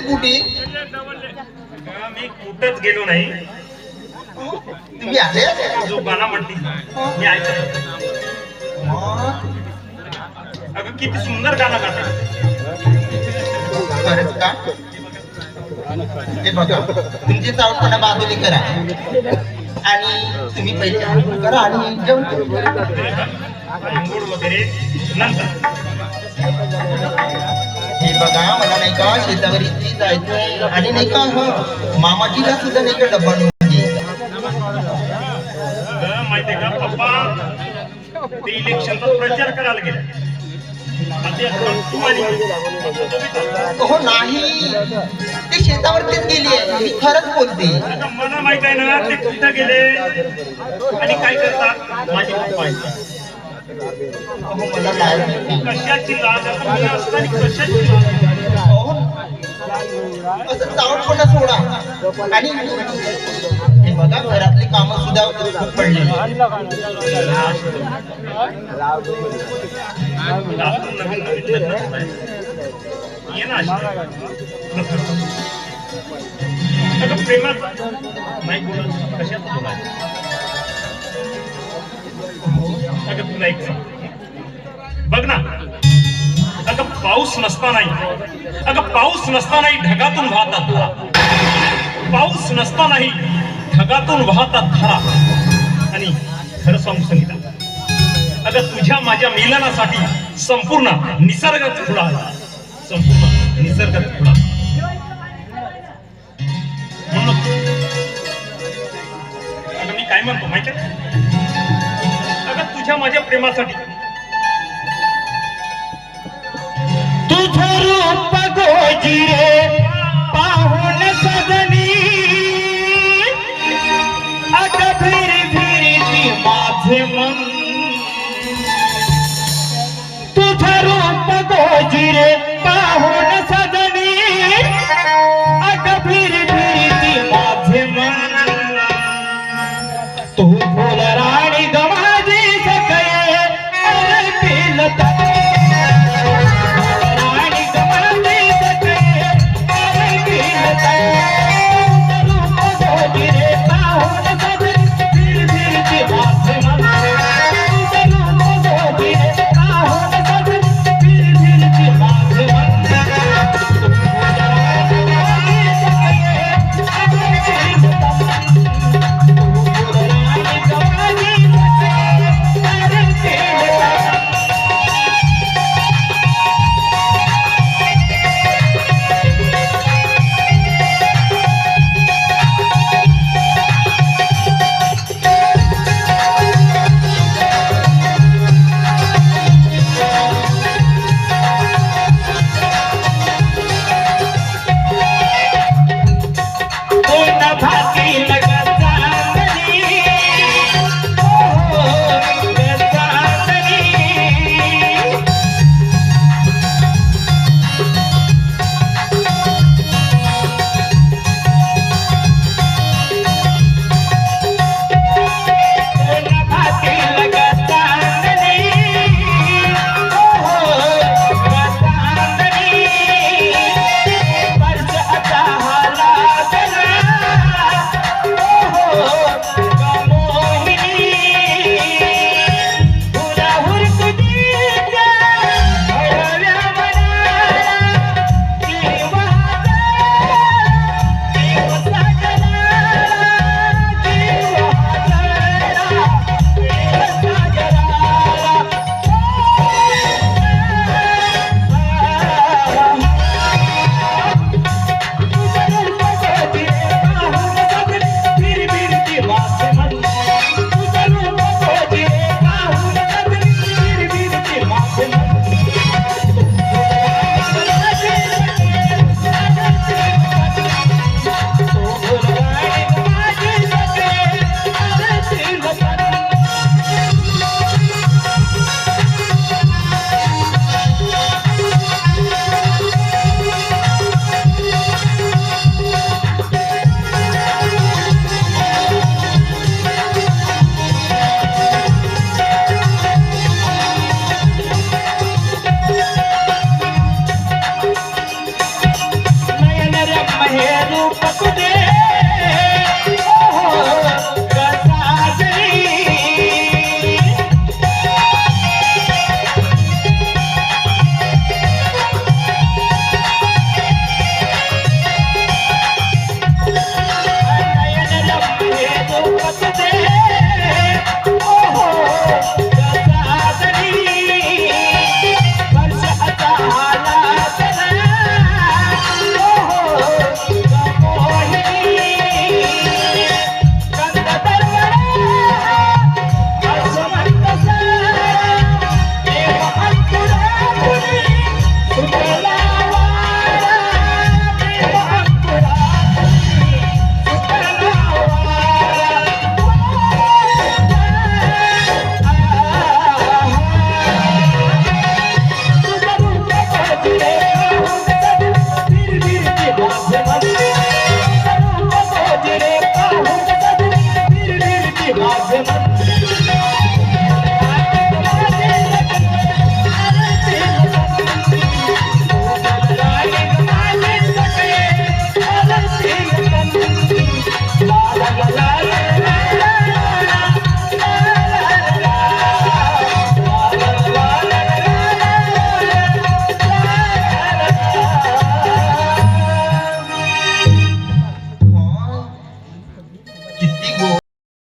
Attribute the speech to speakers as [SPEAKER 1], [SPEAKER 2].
[SPEAKER 1] कुठे?
[SPEAKER 2] का मी कुठंच गेलो नाही.
[SPEAKER 1] तुम्ही आले?
[SPEAKER 2] जो गाणं म्हणते. मी अगं किती सुंदर गाणं गाते
[SPEAKER 1] का? बघा तुमची चावटपणा बाजूली करा. आणि तुम्ही पहिले आंघोळ करा आणि जेवण करा.
[SPEAKER 2] वगैरे नंतर.
[SPEAKER 1] हे बघा मला नाही का शेतावर इथे जायचं आणि नाही का हं, मामाजीला सुद्धा नाही का डब्बा नेऊन द्यायचा.
[SPEAKER 2] माहितीये का पप्पा ते इलेक्शनचा प्रचार करायला गेले.
[SPEAKER 1] हो नाही. ते शेतावरतीच गेली आहे. मी खरंच बोलते.
[SPEAKER 2] मला माहीत आहे ना ते कुठं गेले? आणि काय करतात? माझी कशाची लाज असताना कशाची लाज.
[SPEAKER 1] असं चावटपणा सोडा आणि हे बघा घरातली कामं सुद्धा
[SPEAKER 2] करायचं. ये ना प्रेमात नाही बोलायचं कशात बोलायचं अगं तुला एक बघ ना अगं पाऊस नसतानाही अगं पाऊस नसतानाही ढगातून वाहतात धारा. पाऊस नसतानाही ढगातून वाहतात धारा. आणि खरं सांगू संगीता अगं तुझ्या माझ्या मिलनासाठी संपूर्ण निसर्गात खुडा आला संपूर्ण निसर्गात खुडा म्हणून अगं मी काय म्हणतो माहिती आहे? तुझ्या माझ्या प्रेमासाठी.
[SPEAKER 3] तुझे रूप गोजिरे पाहून सजनी. अग फिर फिर माझे मन